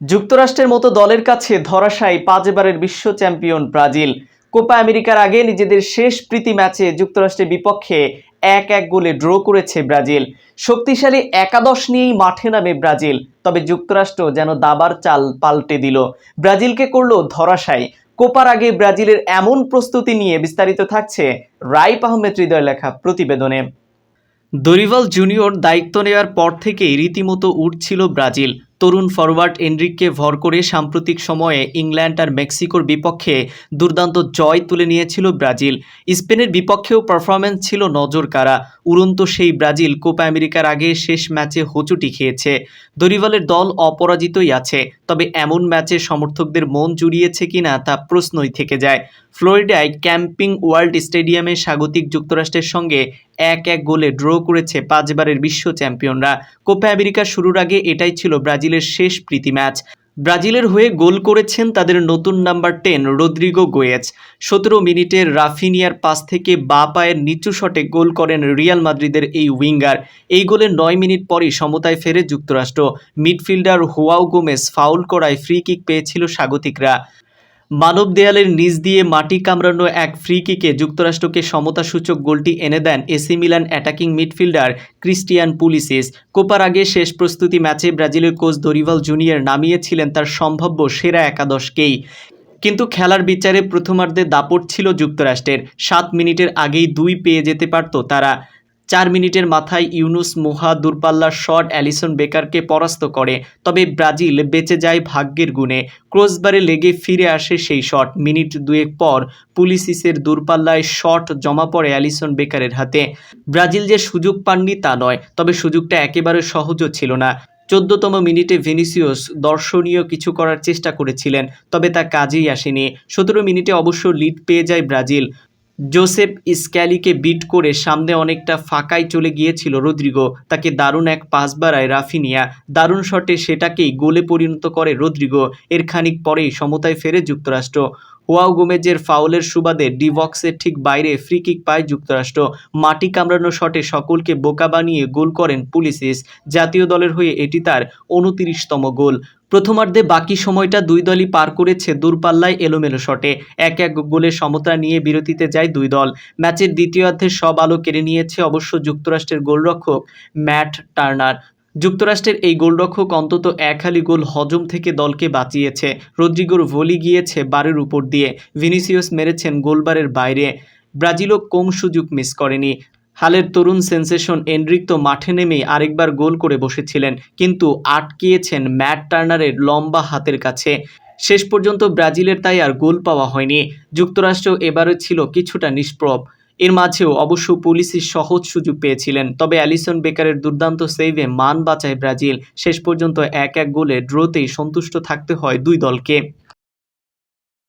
যুক্তরাষ্ট্রের মতো দলের কাছে ধরাশায়ী পাঁচবারের বিশ্ব চ্যাম্পিয়ন ব্রাজিল। কোপা আমেরিকার আগে নিজেদের শেষ প্রীতি ম্যাচে যুক্তরাষ্ট্রের বিপক্ষে এক এক গোলে ড্র করেছে ব্রাজিল। শক্তিশালী একাদশ নিয়েই মাঠে নামে ব্রাজিল, তবে যুক্তরাষ্ট্র যেন দাবার চাল পাল্টে দিল। ব্রাজিলকে করল ধরাশায়ী। কোপার আগে ব্রাজিলের এমন প্রস্তুতি নিয়ে বিস্তারিত থাকছে রাইপ আহমেদ হৃদয় লেখা প্রতিবেদনে। দরিভাল জুনিয়র দায়িত্ব নেওয়ার পর থেকেই রীতিমতো উঠছিল ব্রাজিল। তরুণ ফরওয়ার্ড এনরিককে ভর করে সাম্প্রতিক সময়ে ইংল্যান্ড আর মেক্সিকোর বিপক্ষে দুর্দান্ত জয় তুলে নিয়েছিল ব্রাজিল। স্পেনের বিপক্ষেও পারফরম্যান্স ছিল নজর কাড়া উড়ন্ত সেই ব্রাজিল কোপা আমেরিকার আগে শেষ ম্যাচে হোঁচুটি খেয়েছে। দরিভালের দল অপরাজিতই আছে, তবে এমন ম্যাচে সমর্থকদের মন জুড়িয়েছে কিনা তা প্রশ্নই থেকে যায়। ফ্লোরিডায় ক্যাম্পিং ওয়ার্ল্ড স্টেডিয়ামে স্বাগতিক যুক্তরাষ্ট্রের সঙ্গে এক এক গোলে ড্র করেছে পাঁচবারের বিশ্ব চ্যাম্পিয়নরা। কোপা আমেরিকা শুরুর আগে এটাই ছিল ব্রাজিলের শেষ প্রীতি ম্যাচ। ব্রাজিলের হয়ে গোল করেছেন তাদের নতুন নাম্বার টেন রদ্রিগো গোয়েজ। সতেরো মিনিটের রাফিনিয়ার পাস থেকে বা পায়ের নিচু শটে গোল করেন রিয়াল মাদ্রিদের এই উইঙ্গার। এই গোলের নয় মিনিট পরই সমতায় ফেরে যুক্তরাষ্ট্র। মিডফিল্ডার হোয়াও গোমেস ফাউল করায় ফ্রি কিক পেয়েছিল স্বাগতিকরা। মানব দেয়ালের নিচ দিয়ে মাটি কামড়ানো এক ফ্রি কিকে যুক্তরাষ্ট্রকে সমতাসূচক গোলটি এনে দেন AC Milan attacking midfielder Christian Pulisic. কোপার আগে শেষ প্রস্তুতি ম্যাচে ব্রাজিলের কোচ দরিভাল জুনিয়র নামিয়েছিলেন তার সম্ভাব্য সেরা একাদশকেই। কিন্তু খেলার বিচারে প্রথমার্ধে দাপট ছিল যুক্তরাষ্ট্রের। সাত মিনিটের আগেই দুই পেয়ে যেতে পারত তারা। চার মিনিটের মাথায় ইউনুস, মোহা দূরপাল্লার শট অ্যালিসন বেকারকে পরাস্ত করে। তবে ব্রাজিল বেঁচে যায় ভাগ্যের গুণে। ক্রসবারে লেগে ফিরে আসে সেই শট। মিনিট দুয়েক পর পুলিসিসের দূরপাল্লায় শট জমা পড়ে অ্যালিসন বেকারের হাতে। ব্রাজিল যে সুযোগ পাননি তা নয়, তবে সুযোগটা একেবারে সহজও ছিল না। চোদ্দতম মিনিটে ভেনিসিয়াস দর্শনীয় কিছু করার চেষ্টা করেছিলেন, তবে তা কাজেই আসেনি। সতেরো মিনিটে অবশ্য লিড পেয়ে যায় ব্রাজিল। জোসেফ স্ক্যালিকে বিট করে সামনে অনেকটা ফাঁকায় চলে গিয়েছিল রদ্রিগো। তাকে দারুণ এক পাস বাড়ায় রাফিনিয়া। দারুণ শটে সেটাকেই গোলে পরিণত করে রদ্রিগো। এর খানিক পরেই সমতায় ফেরে যুক্তরাষ্ট্র। হোয়াও গোমেজের ফাউলের সুবাদে ডিভক্সের ঠিক বাইরে ফ্রি কিক পায় যুক্তরাষ্ট্র। মাটি কামড়ানো শটে সকলকে বোকা বানিয়ে গোল করেন পুলিসিস, জাতীয় দলের হয়ে এটি তার উনতিরিশতম গোল। প্রথমার্ধে বাকি সময়টা দুই দলই পার করেছে দূরপাল্লায় এলোমেলো শটে। এক এক গোলে সমতা নিয়ে বিরতিতে যায় দুই দল। ম্যাচের দ্বিতীয়ার্ধে সব আলো কেড়ে নিয়েছে অবশ্য যুক্তরাষ্ট্রের গোলরক্ষক ম্যাট টার্নার। যুক্তরাষ্ট্রের এই গোলরক্ষক অন্তত এক হালি গোল হজম থেকে দলকে বাঁচিয়েছে। রদ্রিগোর ভলি গিয়েছে বারের উপর দিয়ে। ভিনিসিয়াস মেরেছেন গোলবারের বাইরে। ব্রাজিলও কম সুযোগ মিস করেনি। হালের তরুণ সেন্সেশন এনরিক তো মাঠে নেমেই আরেকবার গোল করে বসেছিলেন, কিন্তু আটকিয়েছেন ম্যাট টার্নারের লম্বা হাতের কাছে। শেষ পর্যন্ত ব্রাজিলের তাই আর গোল পাওয়া হয়নি। যুক্তরাষ্ট্র এবারে ছিল কিছুটা নিষ্প্রভ। এর মাঝেও অবশ্য পুলিশই সহজ সুযোগ পেয়েছিলেন। তবে অ্যালিসন বেকারের দুর্দান্ত সেইভে মান বাঁচায় ব্রাজিল। শেষ পর্যন্ত এক এক গোলে ড্রোতেই সন্তুষ্ট থাকতে হয় দুই দলকে।